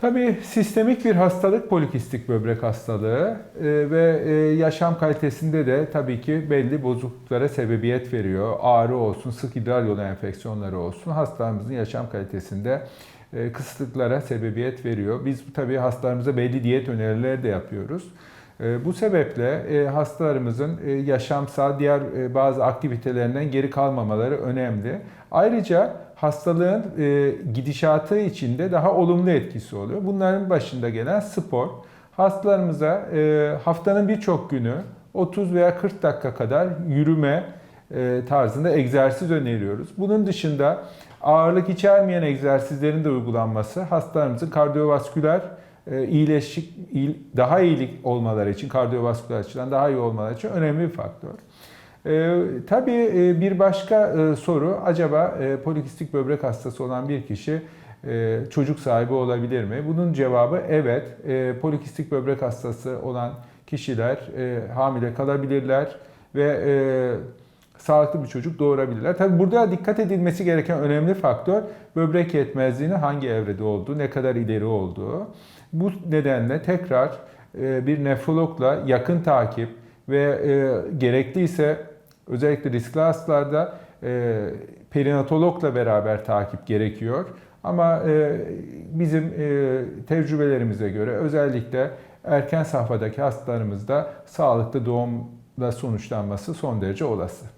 Tabii sistemik bir hastalık polikistik böbrek hastalığı e, ve e, yaşam kalitesinde de tabii ki belli bozukluklara sebebiyet veriyor. Ağrı olsun, sık idrar yolu enfeksiyonları olsun hastalarımızın yaşam kalitesinde e, kısıtlıklara sebebiyet veriyor. Biz tabii hastalarımıza belli diyet önerileri de yapıyoruz. E, Bu sebeple e, hastalarımızın e, yaşamsal diğer bazı aktivitelerinden geri kalmamaları önemli. Ayrıca hastalığın gidişatı içinde daha olumlu etkisi oluyor. Bunların başında gelen spor. Hastalarımıza haftanın birçok günü 30 veya 40 dakika kadar yürüme tarzında egzersiz öneriyoruz. Bunun dışında ağırlık içermeyen egzersizlerin de uygulanması hastalarımızın kardiyovasküler iyileşik, iyi- daha iyilik olmaları için, kardiyovasküler açıdan daha iyi olmaları için önemli bir faktör. Ee, tabii e, bir başka e, soru, acaba e, polikistik böbrek hastası olan bir kişi e, çocuk sahibi olabilir mi? Bunun cevabı evet. E, polikistik böbrek hastası olan kişiler e, hamile kalabilirler ve e, sağlıklı bir çocuk doğurabilirler. Tabii burada dikkat edilmesi gereken önemli faktör böbrek yetmezliğinin hangi evrede olduğu, ne kadar ileri olduğu. Bu nedenle tekrar e, bir nefrologla yakın takip ve e, gerekliyse özellikle riskli hastalarda e, perinatologla beraber takip gerekiyor. Ama bizim tecrübelerimize göre özellikle erken safhadaki hastalarımızda sağlıklı doğumla sonuçlanması son derece olası.